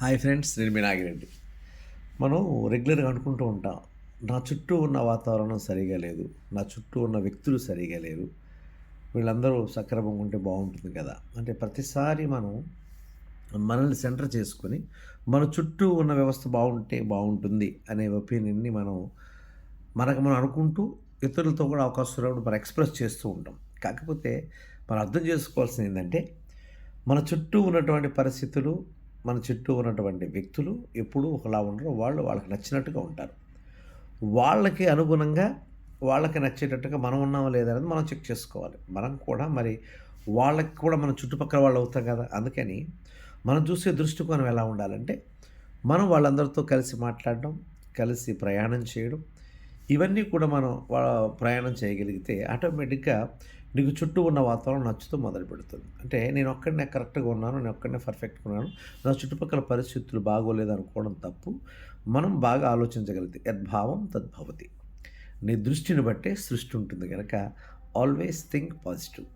Hi friends నేను మీ నాగిరెడ్డి. మనం రెగ్యులర్గా అనుకుంటూ ఉంటాం నా చుట్టూ ఉన్న వాతావరణం సరిగా లేదు నా చుట్టూ ఉన్న వ్యక్తులు సరిగా లేరు వీళ్ళందరూ సక్రమంగా ఉంటే బాగుంటుంది కదా. అంటే ప్రతిసారి మనం మనల్ని సెంటర్ చేసుకొని మన చుట్టూ ఉన్న వ్యవస్థ బాగుంటే బాగుంటుంది అనే ఒపీనియన్ని మనం మనకు మనం అనుకుంటూ ఇతరులతో కూడా అవకాశం ఉన్నప్పుడు మనం ఎక్స్ప్రెస్ చేస్తూ ఉంటాం. కాకపోతే మనం అర్థం చేసుకోవాల్సింది ఏంటంటే మన చుట్టూ ఉన్నటువంటి పరిస్థితులు మన చుట్టూ ఉన్నటువంటి వ్యక్తులు ఎప్పుడూ ఒకలా ఉండరు. వాళ్ళు వాళ్ళకి నచ్చినట్టుగా ఉంటారు. వాళ్ళకి అనుగుణంగా వాళ్ళకి నచ్చేటట్టుగా మనం ఉన్నామా లేదనేది మనం చెక్ చేసుకోవాలి. మనం కూడా మరి వాళ్ళకి కూడా మన చుట్టుపక్కల వాళ్ళు అవుతాం కదా! అందుకని మనం చూసే దృష్టికోణం ఎలా ఉండాలంటే మనం వాళ్ళందరితో కలిసి మాట్లాడడం కలిసి ప్రయాణం చేయడం ఇవన్నీ కూడా మనం ప్రయాణం చేయగలిగితే ఆటోమేటిక్గా నీకు చుట్టూ ఉన్న వాతావరణం నచ్చుతూ మొదలు పెడుతుంది. అంటే నేను ఒక్కడనే కరెక్ట్గా ఉన్నాను నేను ఒక్కడనే పర్ఫెక్ట్గా ఉన్నాను నా చుట్టుపక్కల పరిస్థితులు బాగోలేదు అనుకోవడం తప్పు. మనం బాగా ఆలోచించగలిగితే యద్భావం తద్భవతి. నీ దృష్టిని బట్టే సృష్టి ఉంటుంది కనుక ఆల్వేస్ థింక్ పాజిటివ్.